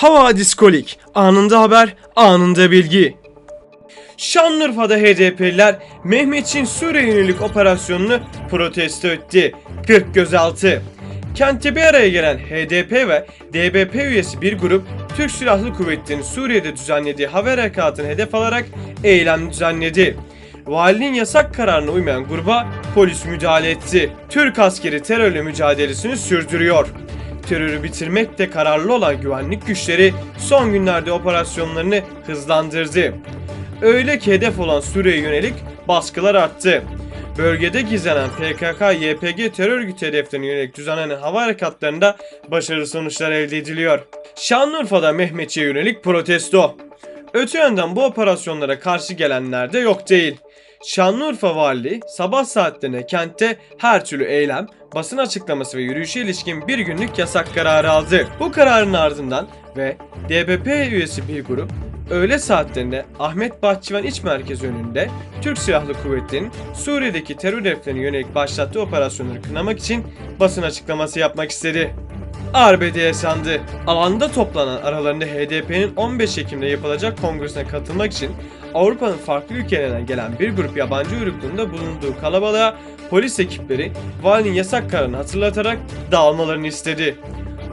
Havadis Kolik. Anında haber, anında bilgi. Şanlıurfa'da HDP'liler Mehmetçin Suriye yönelik operasyonunu protesto etti. 40 gözaltı. Kente bir araya gelen HDP ve DBP üyesi bir grup Türk Silahlı Kuvvetleri'nin Suriye'de düzenlediği hava harekatını hedef alarak eylem düzenledi. Valinin yasak kararına uymayan gruba polis müdahale etti. Türk askeri terörle mücadelesini sürdürüyor. Terörü bitirmekte kararlı olan güvenlik güçleri son günlerde operasyonlarını hızlandırdı. Öyle ki hedef olan Suriye'ye yönelik baskılar arttı. Bölgede gizlenen PKK-YPG terör örgütü hedeflerine yönelik düzenlenen hava harekatlarında başarılı sonuçlar elde ediliyor. Şanlıurfa'da Mehmetçi'ye yönelik protesto. Öte yandan bu operasyonlara karşı gelenler de yok değil. Şanlıurfa Valiliği sabah saatlerine kentte her türlü eylem, basın açıklaması ve yürüyüşe ilişkin bir günlük yasak kararı aldı. Bu kararın ardından ve DBP üyesi bir grup öğle saatlerinde Ahmet Bahçıvan İç Merkezi önünde Türk Silahlı Kuvvetleri'nin Suriye'deki terör hedeflerine yönelik başlattığı operasyonları kınamak için basın açıklaması yapmak istedi. Arbede yaşandı. Alanda toplanan aralarında HDP'nin 15 Ekim'de yapılacak kongresine katılmak için Avrupa'nın farklı ülkelerinden gelen bir grup yabancı uyrukluğunda bulunduğu kalabalığa polis ekipleri valinin yasak kararını hatırlatarak dağılmalarını istedi.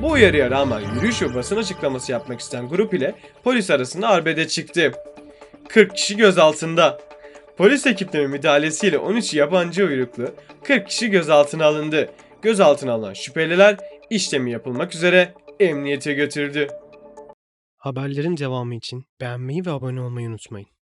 Bu uyarıya rağmen yürüyüş ve basın açıklaması yapmak isteyen grup ile polis arasında arbede çıktı. 40 kişi gözaltında. Polis ekiplerinin müdahalesiyle 13 yabancı uyruklu 40 kişi gözaltına alındı. Gözaltına alınan şüpheliler işlemi yapılmak üzere emniyete götürüldü. Haberlerin devamı için beğenmeyi ve abone olmayı unutmayın.